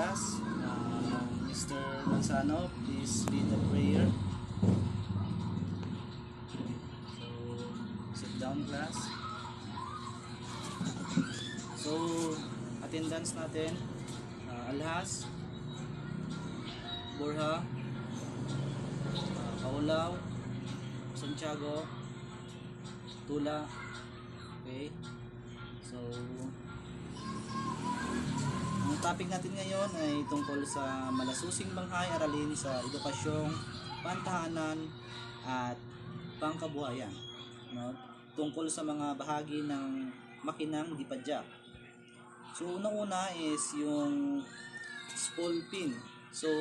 class. Uh, Mr. Manzano, please lead the prayer. So, sit down class. So, attendance natin. Uh, Alhas, Borja, uh, Paulaw, Santiago, Tula. Okay. So, topic natin ngayon ay tungkol sa malasusing banghay aralin sa edukasyong, pantahanan at pangkabuhayan. No? Tungkol sa mga bahagi ng makinang dipadyak. So, unang-una is yung spool pin. So,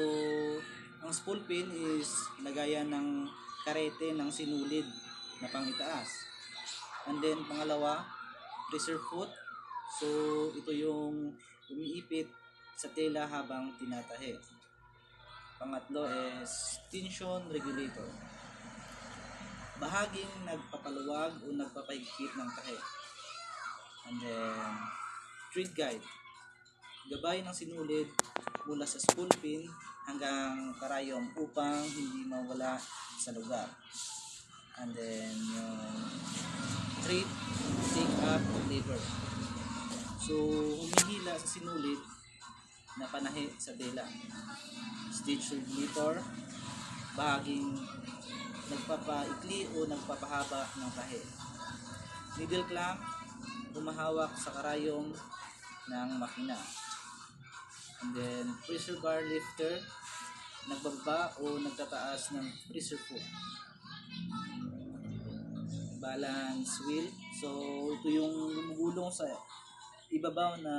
ang spool pin is lagayan ng karete ng sinulid na pangitaas. And then, pangalawa, pressure foot. So, ito yung umiipit sa tela habang tinatahi. Pangatlo is tension regulator. Bahaging nagpapaluwag o nagpapahigpit ng tahi. And then, thread guide. Gabay ng sinulid mula sa spool pin hanggang karayom upang hindi mawala sa lugar. And then, yung thread, take up, lever. So, humihila sa sinulid na panahi sa tela. Stitch regulator, bahaging nagpapaikli o nagpapahaba ng tahi. Needle clamp, humahawak sa karayom ng makina. And then, pressure bar lifter, nagbaba o nagtataas ng pressure foot. Balance wheel. So, ito yung gumugulong sa ibabaw na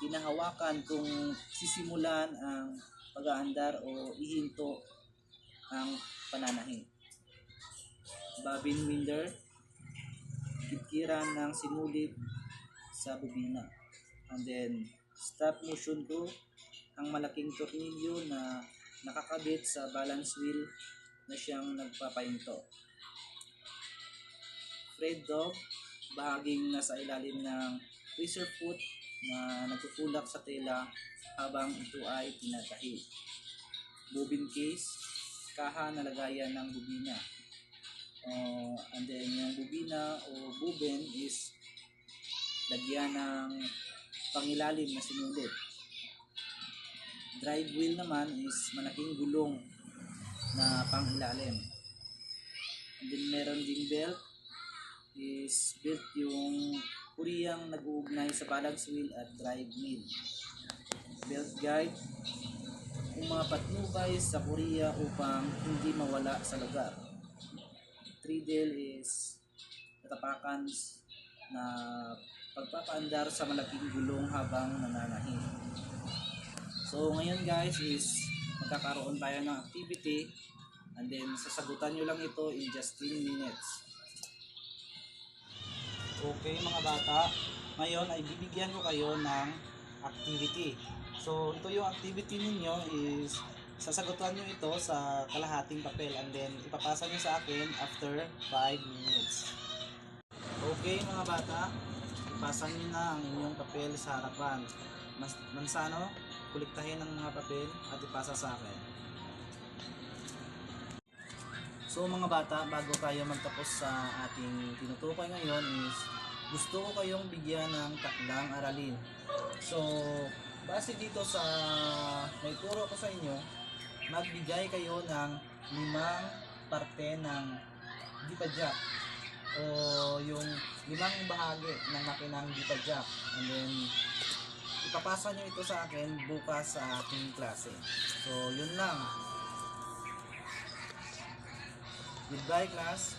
hinahawakan kung sisimulan ang pag-aandar o ihinto ang pananahi. Bobbin winder, kitkiran ng sinulid sa bubina. And then, stop motion ko, ang malaking tornilyo na nakakabit sa balance wheel na siyang nagpapahinto. Thread dog, bahaging nasa ilalim ng pressure foot na nagtutulak sa tela habang ito ay tinatahi. Bobbin case, kaha na lagayan ng bubina. Uh, and then yung bubina o bobbin is lagyan ng pangilalim na sinulid. Drive wheel naman is malaking gulong na pangilalim. And then meron ding belt is belt yung kuriyang nag-uugnay sa balance wheel at drive wheel. Belt guide yung mga patnubay sa kuriya upang hindi mawala sa lugar. Treadle is natapakan na pagpapaandar sa malaking gulong habang nananahi. So ngayon guys is magkakaroon tayo ng activity and then sasagutan nyo lang ito in just 10 minutes. Okay mga bata, ngayon ay bibigyan ko kayo ng activity. So ito yung activity ninyo is sasagutan nyo ito sa kalahating papel and then ipapasa nyo sa akin after 5 minutes. Okay mga bata, ipasa nyo na ang inyong papel sa harapan. Mas, mansano, kuliktahin ang mga papel at ipasa sa akin. So mga bata, bago tayo magtapos sa ating tinutukoy ngayon is gusto ko kayong bigyan ng takdang aralin. So, base dito sa may turo ko sa inyo, magbigay kayo ng limang parte ng dipadyak o yung limang bahagi ng makinang dipadyak. And then, ipapasa nyo ito sa akin bukas sa aking klase. So, yun lang. Goodbye class.